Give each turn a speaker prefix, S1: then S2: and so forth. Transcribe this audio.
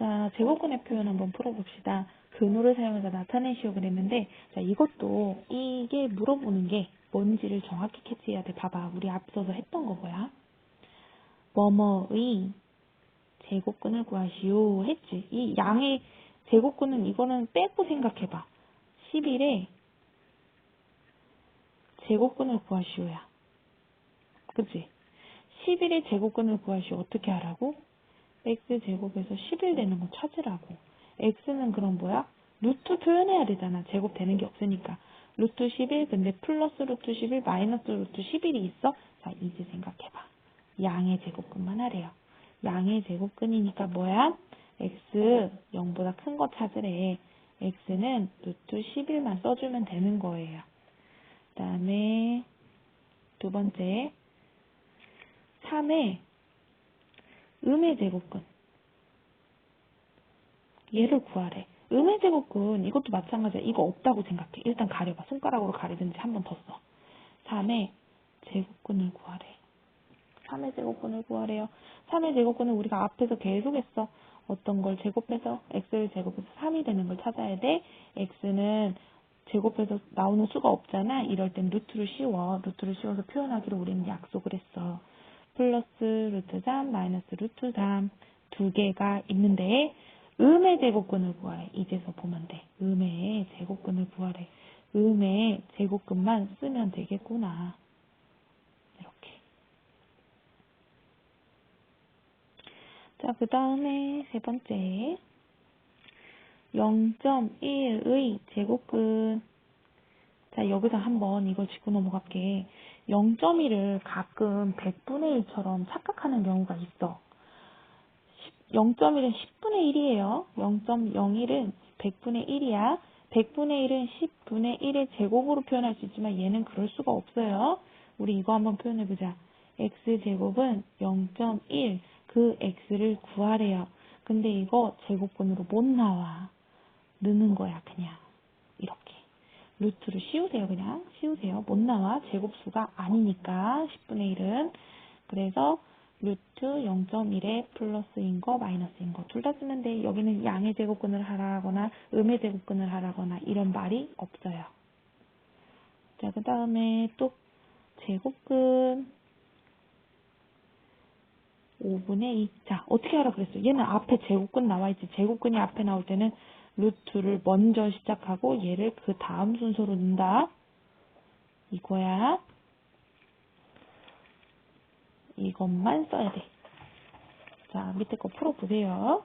S1: 자, 제곱근의 표현 한번 풀어봅시다. 근호를 사용해서 나타내시오 그랬는데, 자, 이것도 이게 물어보는 게 뭔지를 정확히 캐치해야 돼. 봐봐. 우리 앞서서 했던 거 뭐야? 뭐뭐의 제곱근을 구하시오 했지. 이 양의 제곱근은 이거는 빼고 생각해봐. 11에 제곱근을 구하시오야. 그치? 11의 제곱근을 구하시오. 어떻게 하라고? X제곱에서 11 되는 거 찾으라고. x는 그럼 뭐야? 루트 표현해야 되잖아. 제곱 되는 게 없으니까. 루트 11 근데 플러스 루트 11 마이너스 루트 11이 있어? 자 이제 생각해봐. 양의 제곱근만 하래요. 양의 제곱근이니까 뭐야? x 0보다 큰 거 찾으래. x는 루트 11만 써주면 되는 거예요. 그 다음에 두 번째 3에 음의 제곱근 얘를 구하래. 음의 제곱근 이것도 마찬가지야. 이거 없다고 생각해. 일단 가려봐. 손가락으로 가리든지 한 번 더 써. 3의 제곱근을 구하래. 3의 제곱근을 구하래요. 3의 제곱근은 우리가 앞에서 계속 했어. 어떤 걸 제곱해서 x를 제곱해서 3이 되는 걸 찾아야 돼. x는 제곱해서 나오는 수가 없잖아. 이럴 땐 루트를 씌워. 루트를 씌워서 표현하기로 우리는 약속을 했어. 플러스 루트 3 마이너스 루트 3 두 개가 있는데 음의 제곱근을 구하래. 이제서 보면 돼. 음의 제곱근을 구하래. 음의 제곱근만 쓰면 되겠구나. 이렇게. 자, 그 다음에 세 번째. 0.1의 제곱근. 자, 여기서 한번 이걸 짚고 넘어갈게. 0.1을 가끔 100분의 1처럼 착각하는 경우가 있어. 0.1은 10분의 1이에요. 0.01은 100분의 1이야. 100분의 1은 10분의 1의 제곱으로 표현할 수 있지만 얘는 그럴 수가 없어요. 우리 이거 한번 표현해 보자. x제곱은 0.1, 그 x를 구하래요. 근데 이거 제곱근으로 못 나와. 느는 거야, 그냥. 이렇게. 루트를 씌우세요, 그냥. 씌우세요. 못 나와. 제곱수가 아니니까, 10분의 1은. 그래서 루트 0.1의 플러스인 거, 마이너스인 거. 둘 다 쓰는데, 여기는 양의 제곱근을 하라거나, 음의 제곱근을 하라거나, 이런 말이 없어요. 자, 그 다음에 또, 제곱근. 5분의 2. 자, 어떻게 하라 그랬어? 얘는 앞에 제곱근 나와있지. 제곱근이 앞에 나올 때는 루트를 먼저 시작하고 얘를 그 다음 순서로 넣는다. 이거야. 이것만 써야 돼. 자, 밑에 거 풀어보세요.